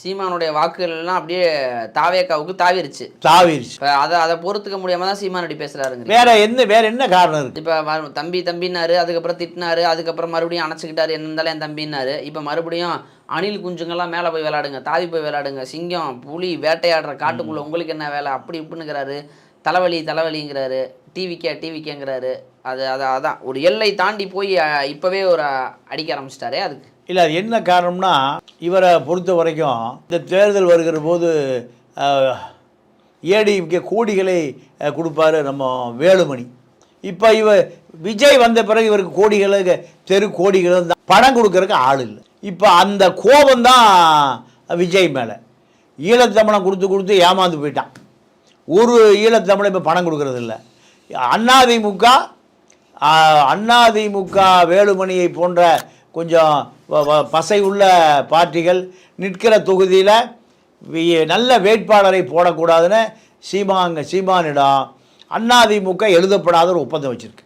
சீமானுடைய வாக்குகள் எல்லாம் அப்படியே தாவேக்காவுக்கு தாவிருச்சு. தாவிருச்சு. அதை அதை பொறுத்துக்க முடியாம தான் சீமான் அப்படி பேசுறாருங்க வேற என்ன வேற என்ன காரணம் இருக்கு? இப்போ தம்பி தம்பின்னாரு அதுக்கப்புறம் திட்டினாரு அதுக்கப்புறம் மறுபடியும் அணைச்சிக்கிட்டாரு என்ன இருந்தாலும் என் தம்பின்னாரு. இப்போ மறுபடியும் அணில் குஞ்சுங்கெல்லாம் மேலே போய் விளையாடுங்க தாவி போய் விளையாடுங்க சிங்கம் புலி வேட்டையாடுற காட்டுக்குள்ள உங்களுக்கு என்ன வேலை? அப்படி இப்படின்னுங்கிறாரு. தலைவலி தலைவலிங்கிறாரு. டிவிக்கே டிவிக்கேங்கிறாரு. அது அது அதான். ஒரு எல்லை தாண்டி போய் இப்பவே ஒரு அடிக்க ஆரம்பிச்சிட்டாரே அதுக்கு. இல்லை அது என்ன காரணம்னா இவரை பொறுத்த வரைக்கும் இந்த தேர்தல் வருகிற போது ஏடிக்கு கோடிகளை கொடுப்பாரு நம்ம வேலுமணி. இப்போ இவ விஜய் வந்த பிறகு இவருக்கு கோடிகளுக்கு தெரு கோடிகளும் தான் பணம் கொடுக்கறதுக்கு ஆள் இல்லை. இப்போ அந்த கோபம் தான் விஜய் மேலே. ஈழத்தமிழன் கொடுத்து கொடுத்து ஏமாந்து போயிட்டான். ஒரு ஈழத்தமிழன் இப்போ பணம் கொடுக்கறது இல்லை. அண்ணாதிமுக அதிமுக அண்ணாதிமுக வேலுமணியை போன்ற கொஞ்சம் வ- வ- பசை உள்ள பார்ட்டிகள் நிற்கிற தொகுதியில் நல்ல வேட்பாளரை போடக்கூடாதுன்னு சீமாங்க சீமானிடம் அதிமுக எழுதப்படாத ஒரு ஒப்பந்தம் வச்சுருக்கு.